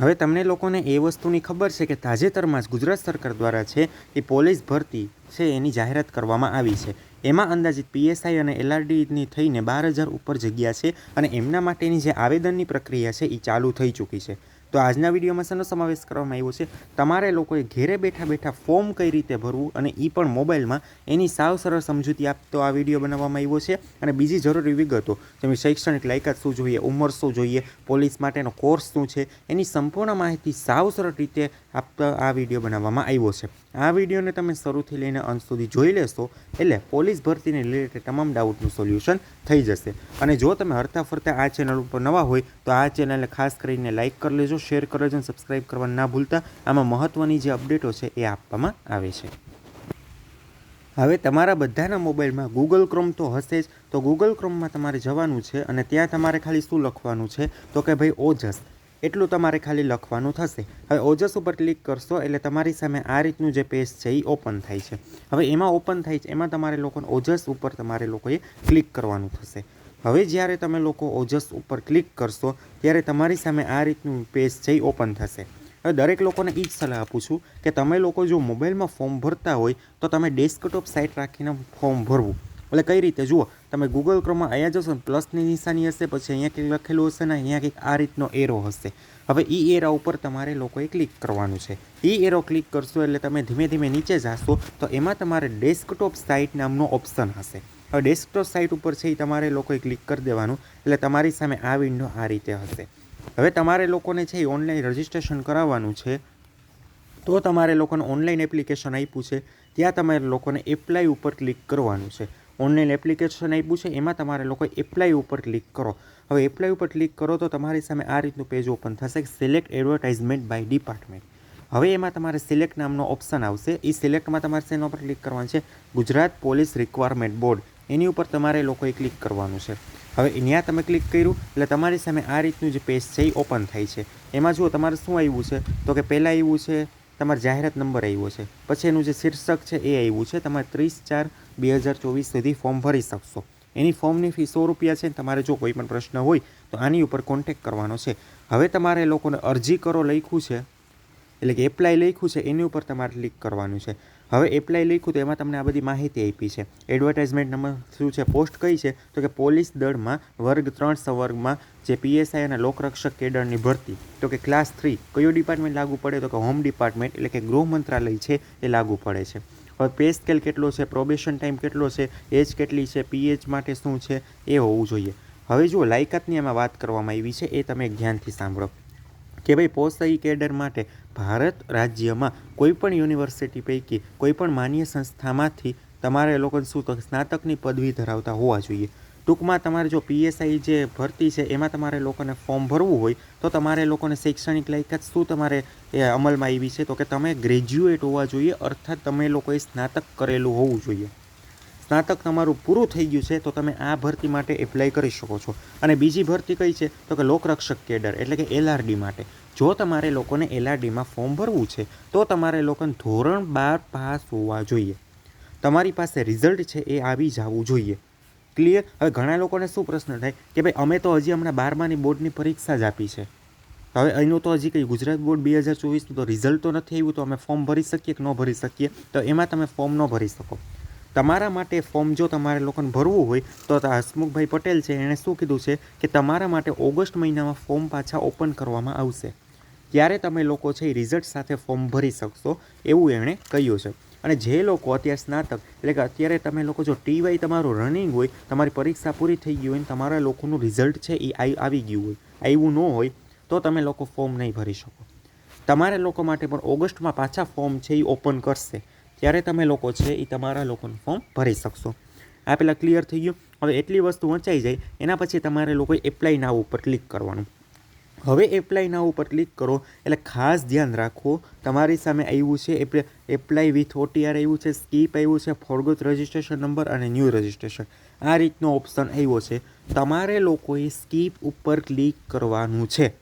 હવે તમને લોકોને એ વસ્તુની ખબર છે કે તાજેતરમાં જ ગુજરાત સરકાર દ્વારા છે એ પોલીસ ભરતી છે એની જાહેરાત કરવામાં આવી છે. એમાં અંદાજિત પીએસઆઈ અને એલઆરડીની થઈને બાર હજાર ઉપર જગ્યા છે અને એમના માટેની જે આવેદનની પ્રક્રિયા છે એ ચાલુ થઈ ચૂકી છે. તો આજના વિડીયોમાં શેનો સમાવેશ કરવામાં આવ્યો છે. તમારે લોકોએ ઘેરે બેઠા બેઠા ફોર્મ કઈ રીતે ભરવું અને એ પણ મોબાઈલમાં એની સાવ સરળ સમજૂતી આપતો આ વીડિયો બનાવવામાં આવ્યો છે. અને બીજી જરૂરી વિગતો, જેમ શૈક્ષણિક લાયકાત શું જોઈએ, ઉંમર શું જોઈએ, પોલીસ માટેનો કોર્સ શું છે, એની સંપૂર્ણ માહિતી સાવ સરળ રીતે આપતા આ વીડિયો બનાવવામાં આવ્યો છે. આ વિડીયોને તમે શરૂથી લઈને અંત સુધી જોઈ લેશો, એટલે પોલીસ ભરતીને રિલેટેડ તમામ ડાઉટનું સોલ્યુશન થઈ જશે. અને જો તમે હરતા ફરતા આ ચેનલ ઉપર નવા હોય, તો આ ચેનલને ખાસ કરીને લાઇક કરી લેજો શેર કરો અને સબસ્ક્રાઈબ કરવા ના ભૂલતા. આમાં મહત્ત્વની જે અપડેટો છે એ આપવામાં આવે છે. હવે તમારા બધાના મોબાઈલમાં ગૂગલ ક્રોમ તો હશે જ. તો ગૂગલ ક્રોમમાં તમારે જવાનું છે અને ત્યાં તમારે ખાલી શું લખવાનું છે? તો કે ભાઈ ઓજસ એટલું તમારે ખાલી લખવાનું થશે. હવે ઓજસ ઉપર ક્લિક કરશો એટલે તમારી સામે આ રીતનું જે પેજ છે એ ઓપન થાય છે. હવે એમાં ઓપન થાય છે. એમાં તમારે લોકોને ઓજસ ઉપર તમારે લોકોએ ક્લિક કરવાનું થશે. હવે જ્યારે તમે લોકો ઓજસ ઉપર ક્લિક કરશો, ત્યારે તમારી સામે આ રીતનું પેજ એ ઓપન થશે. હવે દરેક લોકોને એ જ સલાહ આપું છું કે તમે લોકો જો મોબાઈલમાં ફોર્મ ભરતા હોય, તો તમે ડેસ્કટોપ સાઇટ રાખીને ફોર્મ ભરવું. એટલે કઈ રીતે? જુઓ, તમે ગૂગલ ક્રોમમાં અહીંયા જશો ને પ્લસની નિશાની હશે, પછી અહીંયા કંઈક લખેલું હશે ને, અહીંયા કંઈક આ રીતનો એરો હશે. હવે એ એરા ઉપર તમારે લોકોએ ક્લિક કરવાનું છે. એ એરો ક્લિક કરશો એટલે તમે ધીમે ધીમે નીચે જાશો, તો એમાં તમારે ડેસ્કટોપ સાઇટ નામનો ઓપ્શન હશે. ડેસ્કટોપ સાઇટ ઉપર છે એ તમારે લોકોએ ક્લિક કરી દેવાનું. એટલે તમારી સામે આ વિન્ડો આ રીતે હશે. હવે તમારે લોકોને છે એ ઓનલાઈન રજિસ્ટ્રેશન કરાવવાનું છે. તો તમારે લોકોને ઓનલાઈન એપ્લિકેશન આપ્યું છે. ત્યાં તમારે લોકોને એપ્લાય ઉપર ક્લિક કરવાનું છે. ઓનલાઈન એપ્લિકેશન આપ્યું છે, એમાં તમારે લોકો એપ્લાય ઉપર ક્લિક કરો. હવે એપ્લાય ઉપર ક્લિક કરો તો તમારી સામે આ રીતનું પેજ ઓપન થશે. સિલેક્ટ એડવર્ટાઇઝમેન્ટ બાય ડિપાર્ટમેન્ટ હવે એમાં તમારે સિલેક્ટ નામનો ઓપ્શન આવશે. એ સિલેક્ટમાં તમારે શેના ઉપર ક્લિક કરવાનું છે? ગુજરાત પોલીસ રિક્વાયરમેન્ટ બોર્ડ એની ઉપર તમારે લોકોએ ક્લિક કરવાનું છે. હવે ત્યાં તમે ક્લિક કર્યું, એટલે તમારી સામે આ રીતનું જે પેજ છે એ ઓપન થાય છે. એમાં જુઓ, તમારે શું આવ્યું છે? તો કે પહેલાં આવ્યું છે, તમારો જાહેરાત નંબર આવ્યો છે. પછી એનું જે શીર્ષક છે એ આવ્યું છે, તમારે ત્રીસ ચાર બે હજાર ચોવીસ સુધી ફોર્મ ભરી શકશો. એની ફોર્મની ફી સો રૂપિયા છે તમારે જો કોઈ પણ પ્રશ્ન હોય, તો આની ઉપર કોન્ટેક કરવાનો છે. હવે તમારે લોકોને અરજી કરો લખ્યું છે, એટલે કે એપ્લાય લખ્યું છે, એની ઉપર તમારે ક્લિક કરવાનું છે. હવે એપ્લાય લખ્યું તો એમાં તમને આ બધી માહિતી આપી છે. એડવર્ટાઇઝમેન્ટ નંબર શું છે? પોસ્ટ કઈ છે? તો કે પોલીસ દળમાં વર્ગ ત્રણ સવર્ગમાં જે પીએસઆઈ અને લોકરક્ષક કેડરની ભરતી, તો કે ક્લાસ થ્રી કયો ડિપાર્ટમેન્ટ લાગુ પડે? તો કે હોમ ડિપાર્ટમેન્ટ એટલે કે ગૃહ મંત્રાલય છે, એ લાગુ પડે છે. હવે પે સ્કેલ કેટલો છે? પ્રોબેશન ટાઈમ કેટલો છે? એજ કેટલી છે? પીએચ માટે શું છે? એ હોવું જોઈએ. હવે જુઓ, લાયકાતની એમાં વાત કરવામાં આવી છે, એ તમે ધ્યાનથી સાંભળો. કે ભાઈ પોસ્ટઈ કેડર માટે ભારત રાજ્યમાં કોઈ પણ યુનિવર્સિટી પૈકી કોઈ પણ માન્ય સંસ્થામાંથી તમારે લોકોને શું સ્નાતકની પદવી ધરાવતા હોવા જોઈએ. ટૂંકમાં તમારે જો પીએસઆઈ જે ભરતી છે એમાં તમારે લોકોને ફોર્મ ભરવું હોય તો તમારે લોકોને શૈક્ષણિક લાયકાત શું તમારે એ અમલમાં આવી છે તો કે તમે ગ્રેજ્યુએટ હોવા જોઈએ અર્થાત તમે લોકોએ સ્નાતક કરેલું હોવું જોઈએ. સ્નાતક તમારું પૂરું થઈ ગયું છે, તો તમે આ ભરતી માટે એપ્લાય કરી શકો છો. અને બીજી ભરતી કઈ છે? તો કે લોકરક્ષક કેડર, એટલે કે એલઆરડી માટે. જો તમારે લોકોને એલઆરડીમાં ફોર્મ ભરવું છે, તો તમારે લોકોને ધોરણ બાર પાસ હોવા જોઈએ. તમારી પાસે રિઝલ્ટ છે એ આવી જવું જોઈએ. ક્લિયર હવે ઘણા લોકોને શું પ્રશ્ન થાય? કે ભાઈ, અમે તો હજી હમણાં બારમાની બોર્ડની પરીક્ષા જ આપી છે. હવે એનું તો હજી કંઈ ગુજરાત બોર્ડ બે હજાર ચોવીસનું તો રિઝલ્ટ તો નથી આવ્યું, તો અમે ફોર્મ ભરી શકીએ કે ન ભરી શકીએ? તો એમાં તમે ફોર્મ ન ભરી શકો. તમારા માટે ફોર્મ જો તમારે લોકોને ભરવું હોય, તો હસમુખભાઈ પટેલ છે, એણે શું કીધું છે કે તમારા માટે ઓગસ્ટ મહિનામાં ફોર્મ પાછા ઓપન કરવામાં આવશે. ત્યારે તમે લોકો છે એ રિઝલ્ટ સાથે ફોર્મ ભરી શકશો, એવું એણે કહ્યું છે. અને જે લોકો અત્યારે સ્નાતક, એટલે કે અત્યારે તમે લોકો જો ટીવાય તમારું રનિંગ હોય, તમારી પરીક્ષા પૂરી થઈ ગઈ હોય તમારા લોકોનું રિઝલ્ટ છે એ આવી ગયું હોય, આવ્યું ન હોય, તો તમે લોકો ફોર્મ નહીં ભરી શકો. તમારા લોકો માટે પણ ઓગસ્ટમાં પાછા ફોર્મ છે એ ઓપન કરશે. ત્યારે તમે લોકો છે એ તમારા લોકોનું ફોર્મ ભરી શકશો. આ પહેલાં ક્લિયર થઈ ગયું. હવે એટલી વસ્તુ વંચાઈ જાય, એના પછી તમારે લોકોએ એપ્લાય નાવ ઉપર ક્લિક કરવાનું. હવે એપ્લાય નાવ ઉપર ક્લિક કરો, એટલે ખાસ ધ્યાન રાખો, તમારી સામે આવ્યું છે એપ્લાય વિથ ઓટીઆર આવ્યું છે સ્કીપ આવ્યું છે ફોરગોત રજિસ્ટ્રેશન નંબર અને ન્યૂ રજિસ્ટ્રેશન આ રીતનો ઓપ્શન આવ્યો છે. તમારે લોકોએ સ્કીપ ઉપર ક્લિક કરવાનું છે.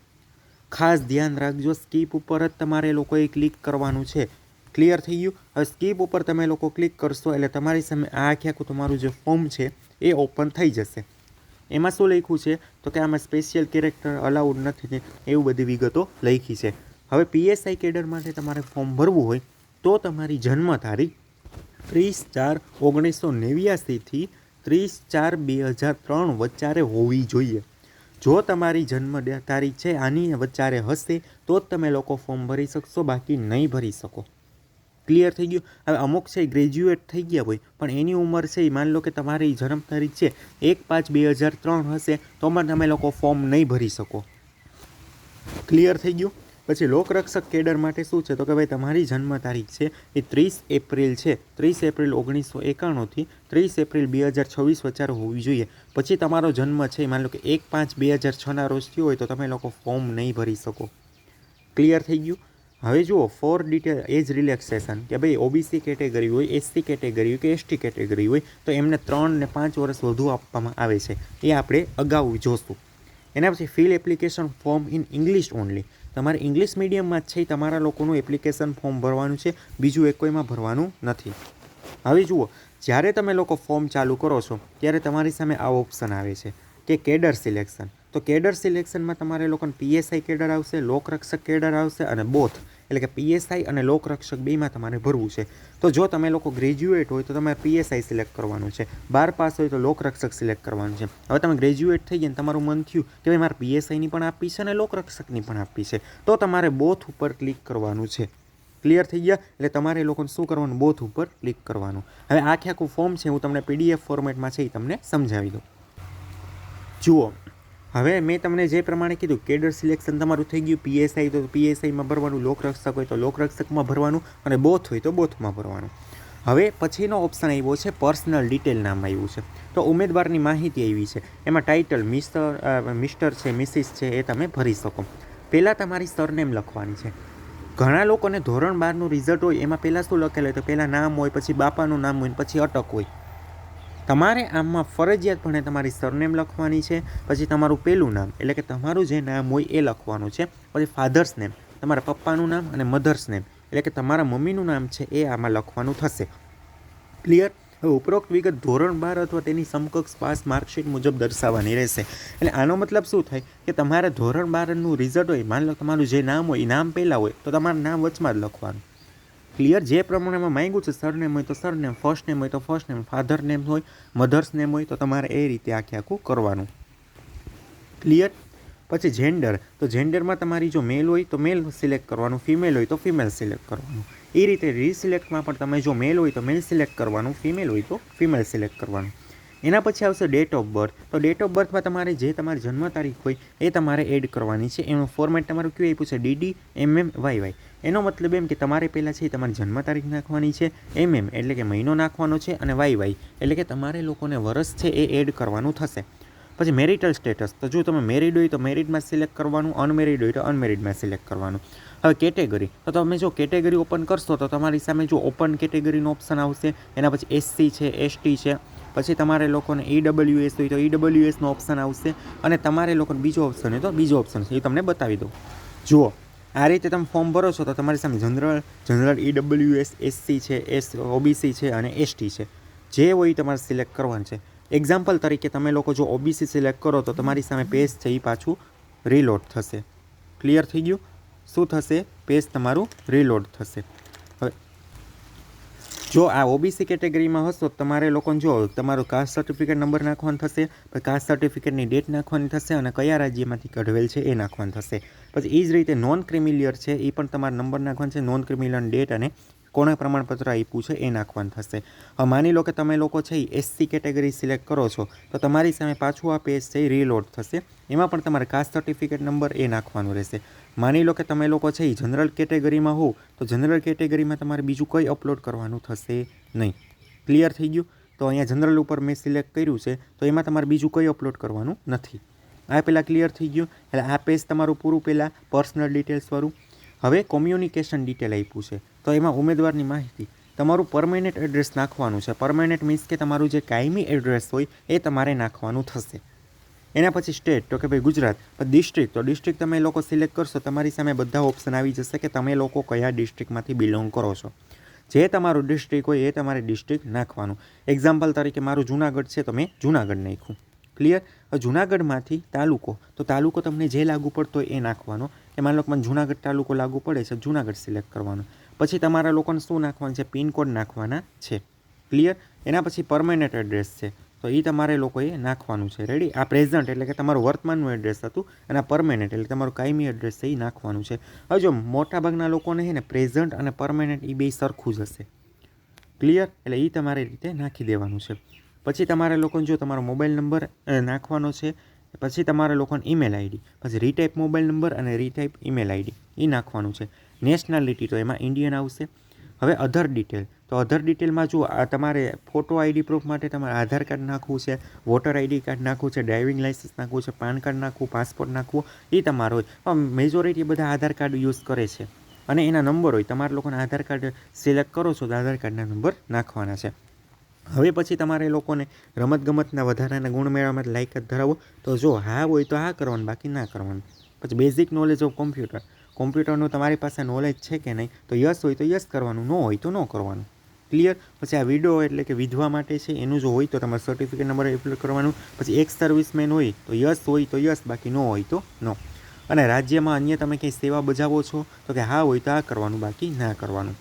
ખાસ ધ્યાન રાખજો સ્કીપ ઉપર જ તમારે લોકોએ ક્લિક કરવાનું છે. ક્લિયર થઈ ગયું. હવે સ્કીપ ઉપર તમે લોકો ક્લિક કરશો એટલે તમારી સામે આ આખે આખું તમારું જે ફોર્મ છે એ ઓપન થઈ જશે. એમાં શું લખ્યું છે? તો કે આમાં સ્પેશિયલ કેરેક્ટર અલાઉડ નથી એવું બધી વિગતો લખી છે. હવે પીએસઆઈ કેડર માટે તમારે ફોર્મ ભરવું હોય તો તમારી જન્મ તારીખ ત્રીસ ચાર ઓગણીસો નેવ્યાસીથી ત્રીસ ચાર બે હજાર ત્રણ વચ્ચારે હોવી જોઈએ. જો તમારી જન્મ તારીખ છે આની વચ્ચારે હશે તો જ તમે લોકો ફોર્મ ભરી શકશો, બાકી નહીં ભરી શકો. ક્લિયર થઈ ગયું. હવે અમુક છે ગ્રેજ્યુએટ થઈ ગયા હોય, પણ એની ઉંમર છે એ માની લો કે તમારી જન્મ તારીખ છે એક પાંચ બે હજાર ત્રણ હશે, તો પણ તમે લોકો ફોર્મ નહીં ભરી શકો. ક્લિયર થઈ ગયું? પછી લોકરક્ષક કેડર માટે શું છે? તો કે ભાઈ તમારી જન્મ તારીખ છે એ ત્રીસ એપ્રિલ છે. ત્રીસ એપ્રિલ ઓગણીસો એકાણુંથી ત્રીસ એપ્રિલ બે હજાર છવ્વીસ વચ્ચે હોવી જોઈએ. પછી તમારો જન્મ છે માની લો કે એક પાંચ બે હજાર છના રોજ થયો હોય તો તમે લોકો ફોર્મ નહીં ભરી શકો. ક્લિયર થઈ ગયું? હવે જુઓ ફોર ડિટેલ એજ રિલેક્સેશન કે ભાઈ ઓબીસી કેટેગરી હોય એસસી કેટેગરી હોય કે એસટી કેટેગરી હોય, તો એમને ત્રણ ને પાંચ વર્ષ વધુ આપવામાં આવે છે. એ આપણે અગાઉ જોશું. એના પછી fill application form in English only તમારે ઇંગ્લિશ મીડિયમમાં જ છે તમારા લોકોનું એપ્લિકેશન ફોર્મ ભરવાનું છે, બીજું એક કોઈમાં ભરવાનું નથી. હવે જુઓ, જ્યારે તમે લોકો ફોર્મ ચાલુ કરો છો, ત્યારે તમારી સામે આ ઓપ્શન આવે છે, કે કેડર સિલેક્શન તો કેડર સિલેક્શનમાં તમારે લોકોને પીએસઆઈ કેડર આવશે, લોકરક્ષક કેડર આવશે અને બોથ એટલે કે પીએસઆઈ અને લોકરક્ષક બેમાં તમારે ભરવું છે. તો જો તમે લોકો ગ્રેજ્યુએટ હોય તો તમારે પીએસઆઈ સિલેક્ટ કરવાનું છે. બાર પાસ હોય તો લોકરક્ષક સિલેક્ટ કરવાનું છે. હવે તમે ગ્રેજ્યુએટ થઈ ગયા તમારું મન થયું કે ભાઈ મારે પીએસઆઈની પણ આપી છે અને લોકરક્ષકની પણ આપી છે. તો તમારે બોથ ઉપર ક્લિક કરવાનું છે. ક્લિયર થઈ ગયા? એટલે તમારે લોકોને શું કરવાનું? બોથ ઉપર ક્લિક કરવાનું. હવે આખે આખું ફોર્મ છે, હું તમને પીડીએફ ફોર્મેટમાં છે એ તમને સમજાવી દઉં. જુઓ. હવે મેં તમને જે પ્રમાણે કીધું, કેડર સિલેક્શન તમારું થઈ ગયું પીએસઆઈ તો પીએસઆઈમાં ભરવાનું, લોકરક્ષક હોય તો લોકરક્ષકમાં ભરવાનું અને બોથ હોય તો બોથમાં ભરવાનું. હવે પછીનો ઓપ્શન આવ્યો છે પર્સનલ ડિટેલ નામ આવ્યું છે. તો ઉમેદવારની માહિતી આવી છે. એમાં ટાઇટલ મિસ્ટર મિસ્ટર છે મિસિસ છે, એ તમે ભરી શકો. પહેલાં તમારી સરનેમ લખવાની છે. ઘણા લોકોને ધોરણ બારનું રિઝલ્ટ હોય, એમાં પહેલાં શું લખેલું હોય તો પહેલાં નામ હોય, પછી બાપાનું નામ હોય, પછી અટક હોય. તમારે આમાં ફરજિયાતપણે તમારી સરનેમ લખવાની છે, પછી તમારું પહેલું નામ, એટલે કે તમારું જે નામ હોય એ લખવાનું છે, પછી ફાધર્સ નેમ, તમારા પપ્પાનું નામ અને મધર્સ નેમ, એટલે કે તમારા મમ્મીનું નામ છે એ આમાં લખવાનું થશે. ક્લિયર હવે ઉપરોક્ત વિગત ધોરણ બાર અથવા તેની સમકક્ષ પાસ માર્કશીટ મુજબ દર્શાવવાની રહેશે. એટલે આનો મતલબ શું થાય? કે તમારે ધોરણ બારનું રિઝલ્ટ હોય, માની લો તમારું જે નામ હોય એ નામ પહેલાં હોય, તો તમારું નામ વચમાં જ લખવાનું. ક્લિયર જે પ્રમાણેમાં માંગ્યું છે, સરનેમ હોય તો સરનેમ ફર્સ્ટ નેમ હોય તો ફર્સ્ટ નેમ ફાધર નેમ હોય મધર્સ નેમ હોય તો તમારે એ રીતે આખે આખું કરવાનું. ક્લિયર પછી જેન્ડર તો જેન્ડરમાં તમારી જો મેલ હોય તો મેલ સિલેક્ટ કરવાનું ફિમેલ હોય તો ફિમેલ સિલેક્ટ કરવાનું. એ રીતે રીસિલેક્ટમાં પણ તમે જો મેલ હોય તો મેલ સિલેક્ટ કરવાનું ફિમેલ હોય તો ફિમેલ સિલેક્ટ કરવાનું. એના પછી આવશે ડેટ ઓફ બર્થ તો ડેટ ઓફ બર્થમાં તમારે જે તમારી જન્મ તારીખ હોય એ તમારે એડ કરવાની છે. એનું ફોર્મેટ તમારું કયું આપ્યું છે? ડીડી એમએમ વાય વાય એનો મતલબ એમ કે તમારે પહેલાં છે તમારી જન્મ તારીખ નાખવાની છે એમએમ એટલે કે મહિનો નાખવાનો છે અને વાય વાય એટલે કે તમારે લોકોને વરસ છે એ એડ કરવાનું થશે. પછી મેરિટલ સ્ટેટસ તો જો તમે મેરિડ હોય તો મેરિડમાં સિલેક્ટ કરવાનું અનમેરિડ હોય તો અનમેરિડમાં સિલેક્ટ કરવાનું. હવે કેટેગરી તો તમે જો કેટેગરી ઓપન કરશો તો તમારી સામે જો ઓપન કેટેગરીનો ઓપ્શન આવશે. એના પછી એસસી છે એસટી છે પછી તમારે લોકોને ઈડબ્લ્યુએસ હોય તો ઈડબ્લ્યુએસનો ઓપ્શન આવશે અને તમારે લોકોને બીજો ઓપ્શન હોય તો બીજો ઓપ્શન છે. એ તમને બતાવી દઉં. જુઓ, આ રીતે તમે ફોર્મ ભરો છો તો તમારી સામે જનરલ જનરલ ઈડબ્લ્યુએસ એસસી છે એસ ઓબીસી છે અને એસટી છે. જે હોય તમારે સિલેક્ટ કરવાનું છે. એક્ઝામ્પલ તરીકે તમે લોકો જો ઓબીસી સિલેક્ટ કરો તો તમારી સામે પેજ છે, એ પાછું રીલોડ થશે. ક્લિયર થઈ ગયું? શું થશે? પેજ તમારું રીલોડ થશે. જો આ ઓબીસી કેટેગરીમાં હશો તમારે લોકોને જો તમારું કાસ્ટ સર્ટિફિકેટ નંબર નાખવાનું થશે કાસ્ટ સર્ટિફિકેટની ડેટ નાખવાની થશે અને કયા રાજ્યમાંથી કઢવેલ છે એ નાખવાનું થશે. પછી એ જ રીતે નોન ક્રિમિલિયર છે એ પણ તમારે નંબર નાખવાનો છે નોન ક્રિમિલિયર ડેટ અને કોણે પ્રમાણપત્ર આપ્યું છે એ નાખવાનું થશે. હવે માની લો કે તમે લોકો છે એ એસસી કેટેગરી સિલેક્ટ કરો છો, તો તમારી સામે પાછું આ પેજ છે એ રીલોડ થશે. એમાં પણ તમારે કાસ્ટ સર્ટિફિકેટ નંબર એ નાખવાનું રહેશે. માની લો કે તમે લોકો છે એ જનરલ કેટેગરીમાં હો તો જનરલ કેટેગરીમાં તમારે બીજું કંઈ અપલોડ કરવાનું થશે નહીં. ક્લિયર થઈ ગયું? તો અહીંયા જનરલ ઉપર મેં સિલેક્ટ કર્યું છે, તો એમાં તમારે બીજું કંઈ અપલોડ કરવાનું નથી. આ પહેલાં ક્લિયર થઈ ગયું? એટલે આ પેજ તમારું પૂરું પહેલાં પર્સનલ ડિટેલ્સવાળું હવે કોમ્યુનિકેશન ડિટેલ આપ્યું છે, તો એમાં ઉમેદવારની માહિતી. તમારું પરમેનન્ટ એડ્રેસ નાખવાનું છે. પરમેનન્ટ મીન્સ કે તમારું જે કાયમી એડ્રેસ હોય, એ તમારે નાખવાનું થશે. એના પછી સ્ટેટ, તો કે ભાઈ ગુજરાત. ડિસ્ટ્રિક્ટ તો ડિસ્ટ્રિક્ટ તમે લોકો સિલેક્ટ કરશો, તમારી સામે બધા ઓપ્શન આવી જશે કે તમે લોકો કયા ડિસ્ટ્રિક્ટમાંથી બિલોંગ કરો છો. જે તમારું ડિસ્ટ્રિક્ટ હોય એ તમારે ડિસ્ટ્રિક્ટ નાખવાનું. એક્ઝામ્પલ તરીકે મારું જુનાગઢ છે, તો મેં જુનાગઢ નાખ્યું. ક્લિયર જુનાગઢમાંથી તાલુકો, તો તાલુકો તમને જે લાગુ પડતો એ નાખવાનો. કે માની મને જુનાગઢ તાલુકો લાગુ પડે છે, જુનાગઢ સિલેક્ટ કરવાનો. પછી તમારા લોકોને શું નાખવાનું છે? પિનકોડ નાખવાના છે. ક્લિયર એના પછી પરમેનન્ટ એડ્રેસ છે. તો એ તમારે લોકોએ નાખવાનું છે. રેડી આ પ્રેઝન્ટ એટલે કે તમારું વર્તમાનનું એડ્રેસ હતું અને આ પરમેનન્ટ એટલે તમારું કાયમી એડ્રેસ એ નાખવાનું છે. હવે જો મોટાભાગના લોકોને છે ને પ્રેઝન્ટ અને પરમેનન્ટ એ બે સરખું જ હશે. ક્લિયર એટલે એ તમારે રીતે નાખી દેવાનું છે. પછી તમારે લોકોને જો તમારો મોબાઈલ નંબર નાખવાનો છે, પછી તમારે લોકોને ઈમેલ આઈડી પછી રીટાઈપ મોબાઈલ નંબર અને રીટાઈપ ઈમેલ આઈડી એ નાખવાનું છે. નેશનાલિટી તો એમાં ઇન્ડિયન આવશે. હવે અધર ડિટેલ તો અધર ડિટેલમાં જો આ તમારે ફોટો આઈડી પ્રૂફ માટે તમારે આધાર કાર્ડ નાખવું છે વોટર આઈડી કાર્ડ નાખવું છે ડ્રાઇવિંગ લાઇસન્સ નાખવું છે, પાન કાર્ડ નાખવું પાસપોર્ટ નાખવું એ તમારો હોય. મેજોરિટી બધા આધાર કાર્ડ યુઝ કરે છે. અને એના નંબર હોય. તમારા લોકોને આધાર કાર્ડ સિલેક્ટ કરો છો તો આધાર કાર્ડના નંબર નાખવાના છે. હવે પછી તમારે લોકોને રમતગમતના વધારાના ગુણ મેળવવા માટે લાયકાત ધરાવો. તો જો હા હોય તો હા કરવાનું, બાકી ના કરવાનું. પછી બેઝિક નોલેજ ઓફ કોમ્પ્યુટર કોમ્પ્યુટરનું તમારી પાસે નોલેજ છે કે નહીં, તો યસ હોય તો યસ કરવાનું ન હોય તો ન કરવાનું. ક્લિયર પછી આ વિડો એટલે કે વિધવા માટે છે, એનું જો હોય તો તમારે સર્ટિફિકેટ નંબર એપ્લાય કરવાનું, પછી એક સર્વિસમેન હોય તો યસ હોય તો યસ બાકી ન હોય તો નો અને રાજ્યમાં અન્ય તમે કંઈ સેવા બજાવો છો, તો કે હા હોય તો આ કરવાનું, બાકી ના કરવાનું.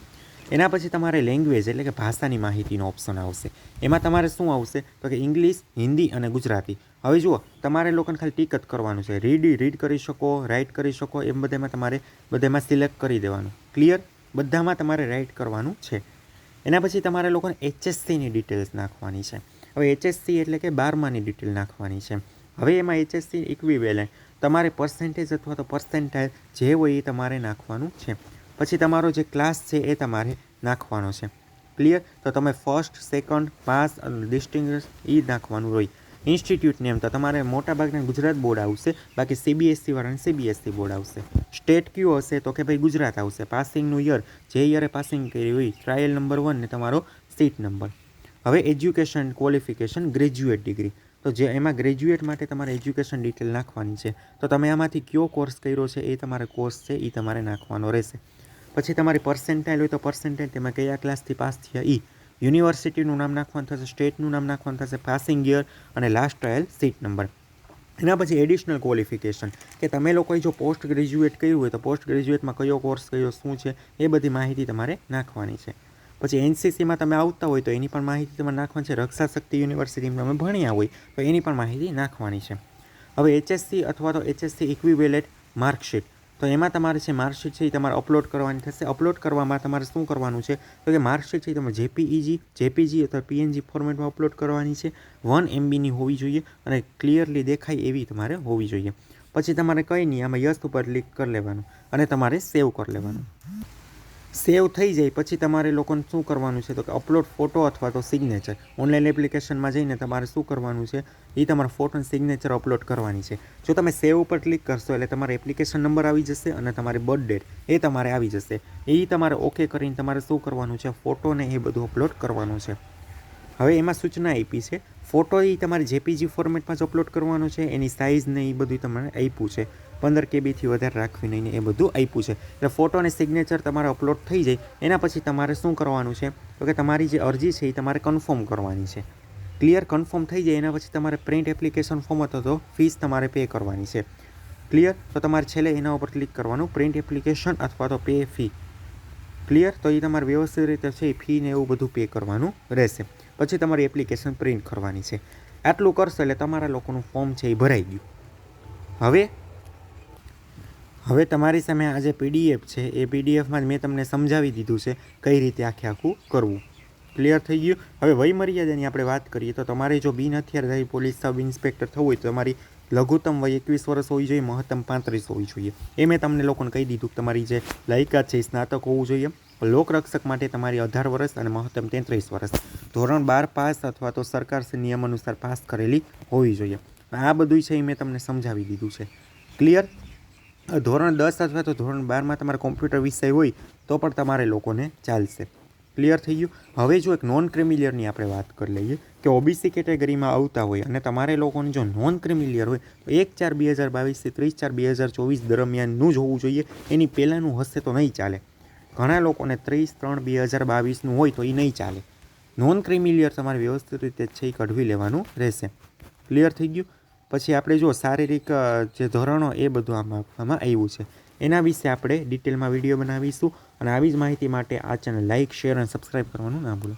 એના પછી તમારે લેંગ્વેજ એટલે કે ભાષાની માહિતીનો ઓપ્શન આવશે. એમાં તમારે શું આવશે? તો કે ઇંગ્લિશ હિન્દી અને ગુજરાતી. હવે જુઓ, તમારે લોકોને ખાલી ટીક જ કરવાનું છે. રીડ રીડ કરી શકો રાઇટ કરી શકો, એમ બધામાં તમારે, બધામાં સિલેક્ટ કરી દેવાનું. ક્લિયર બધામાં તમારે રાઇટ કરવાનું છે. એના પછી તમારે લોકોને એચએસસીની ડિટેલ્સ નાખવાની છે. હવે એચએસસી એટલે કે બારમાની ડિટેલ નાખવાની છે. હવે એમાં એચએસસી ઇક્વિવેલન્ટ તમારે પર્સન્ટેજ અથવા તો પર્સન્ટાઇલ જે હોય એ તમારે નાખવાનું છે. પછી તમારો જે ક્લાસ છે એ તમારે નાખવાનો છે. ક્લિયર તો તમે ફર્સ્ટ સેકન્ડ પાસ અને ડિસ્ટિંગ્વિશ એ નાખવાનું હોય. ઇન્સ્ટિટ્યૂટ નેમ તો તમારે મોટાભાગના ગુજરાત બોર્ડ આવશે, બાકી સીબીએસસી વાળાને સીબીએસસી બોર્ડ આવશે. સ્ટેટ કયું હશે તો કે ભાઈ ગુજરાત આવશે. પાસિંગનું યર જે યરે પાસિંગ કરી હોય ટ્રાયલ નંબર વન ને તમારો સીટ નંબર હવે એજ્યુકેશન ક્વોલિફિકેશન ગ્રેજ્યુએટ ડિગ્રી તો જે એમાં ગ્રેજ્યુએટ માટે તમારે એજ્યુકેશન ડિટેલ નાખવાની છે. તો તમે આમાંથી કયો કોર્સ કર્યો છે એ તમારે કોર્સ છે એ તમારે નાખવાનો રહેશે. પછી તમારી પર્સન્ટાઇલ હોય તો પર્સન્ટાઇલ તેમાં કયા ક્લાસથી પાસ થયા? એ યુનિવર્સિટીનું નામ નાખવાનું થશે સ્ટેટનું નામ નાખવાનું થશે પાસિંગ યર અને લાસ્ટ ટ્રાયલ સીટ નંબર એના પછી એડિશનલ ક્વોલિફિકેશન કે તમે લોકોએ જો પોસ્ટ ગ્રેજ્યુએટ કર્યું હોય તો પોસ્ટ ગ્રેજ્યુએટમાં કયો કોર્સ કયો, શું છે, એ બધી માહિતી તમારે નાખવાની છે. પછી એનસીસીમાં તમે આવતા હોય તો એની પણ માહિતી તમારે નાખવાની છે. રક્ષા શક્તિ યુનિવર્સિટીમાં તમે ભણ્યા હોય તો એની પણ માહિતી નાખવાની છે. હવે એચએસસી અથવા તો એચએસસી ઇક્વિવેલેટ માર્કશીટ તો એમાં તમારે છે માર્કશીટ છે એ તમારે અપલોડ કરવાની થશે. અપલોડ કરવામાં તમારે શું કરવાનું છે? તો કે માર્કશીટ છે તમે જેપીઈજી, જેપીજી અથવા પીએનજી ફોર્મેટમાં અપલોડ કરવાની છે. વન એમબીની હોવી જોઈએ અને ક્લિયરલી દેખાય એવી તમારે હોવી જોઈએ. પછી તમારે કંઈ નહીં, આમાં યસ ઉપર ક્લિક કરી લેવાનું અને તમારે સેવ કરી લેવાનું. સેવ થઈ જાય, પછી તમારે લોકોને શું કરવાનું છે? તો કે અપલોડ ફોટો અથવા તો સિગ્નેચર ઓનલાઈન એપ્લિકેશનમાં જઈને તમારે શું કરવાનું છે? એ તમારા ફોટો સિગ્નેચર અપલોડ કરવાની છે. જો તમે સેવ ઉપર ક્લિક કરશો, એટલે તમારે એપ્લિકેશન નંબર આવી જશે અને તમારી બર્થ ડેટ એ તમારે આવી જશે. એ તમારે ઓકે કરીને તમારે શું કરવાનું છે? ફોટોને એ બધું અપલોડ કરવાનું છે. હવે એમાં સૂચના આપી છે. ફોટો એ તમારે જેપીજી ફોર્મેટમાં જ અપલોડ કરવાનો છે. એની સાઇઝ ને એ બધું તમારે આપ્યું છે. પંદર કેબીથી વધારે રાખવી નહીં એ બધું આપ્યું છે. એટલે ફોટો અને સિગ્નેચર તમારે અપલોડ થઈ જાય, એના પછી તમારે શું કરવાનું છે? તો કે તમારી જે અરજી છે એ તમારે કન્ફર્મ કરવાની છે. ક્લિયર કન્ફર્મ થઈ જાય, એના પછી તમારે પ્રિન્ટ એપ્લિકેશન ફોર્મ હતો તો ફીસ તમારે પે કરવાની છે. ક્લિયર તો તમારે છેલ્લે એના ઉપર ક્લિક કરવાનું પ્રિન્ટ એપ્લિકેશન અથવા તો પે ફી ક્લિયર તો એ તમારે વ્યવસ્થિત રીતે છે, એ ફી ને એવું બધું પે કરવાનું રહેશે. પછી તમારી એપ્લિકેશન પ્રિન્ટ કરવાની છે. આટલું કરશો એટલે તમારા લોકોનું ફોર્મ છે એ ભરાઈ ગયું. હવે હવે તમારી સામે આ જે પીડીએફ છે, એ પીડીએફમાં જ મેં તમને સમજાવી દીધું છે કઈ રીતે આખે આખું કરવું. ક્લિયર થઈ ગયું? હવે વયમર્યાદાની આપણે વાત કરીએ તો તમારે જો બિન હથિયારધારી પોલીસ સબ ઇન્સ્પેક્ટર થવું હોય તો તમારી લઘુત્તમ વય એકવીસ વર્ષ હોવી જોઈએ, મહત્તમ પાંત્રીસ હોવી જોઈએ. એ મેં તમને લોકોને કહી દીધું કે તમારી જે લાયકાત છે એ સ્નાતક હોવું જોઈએ. લોકરક્ષક માટે તમારી અઢાર વર્ષ અને મહત્તમ તેત્રીસ વર્ષ. ધોરણ બાર પાસ અથવા તો સરકાર નિયમ અનુસાર પાસ કરેલી હોવી જોઈએ. આ બધું છે એ મેં તમને સમજાવી દીધું છે. ક્લિયર ધોરણ દસ અથવા તો ધોરણ બારમાં તમારે કોમ્પ્યુટર વિષય હોય, તો પણ તમારે લોકોને ચાલશે. ક્લિયર થઈ ગયું? હવે જો એક નોન ક્રિમિલિયરની આપણે વાત કરી લઈએ, કે ઓબીસી કેટેગરીમાં આવતા હોય અને તમારે લોકોને જો નોન ક્રિમિલિયર હોય, તો એક ચાર બે હજાર બાવીસથી ત્રીસ ચાર બે હજાર ચોવીસ દરમિયાનનું જ હોવું જોઈએ. એની પહેલાંનું હશે તો નહીં ચાલે. ઘણા લોકોને ત્રીસ ત્રણ બે હજાર બાવીસનું હોય તો એ નહીં ચાલે. નોન ક્રિમિલિયર તમારે વ્યવસ્થિત રીતે છે એ કઢવી લેવાનું રહેશે. ક્લિયર થઈ ગયું? પછી આપણે જો શારીરિક જે ધોરણો એ બધું આમાં આપવામાં આવ્યું છે. એના વિશે આપણે ડિટેલમાં વીડિયો બનાવીશું અને આવી જ માહિતી માટે આ channel like share and subscribe કરવાનું ના ભૂલો.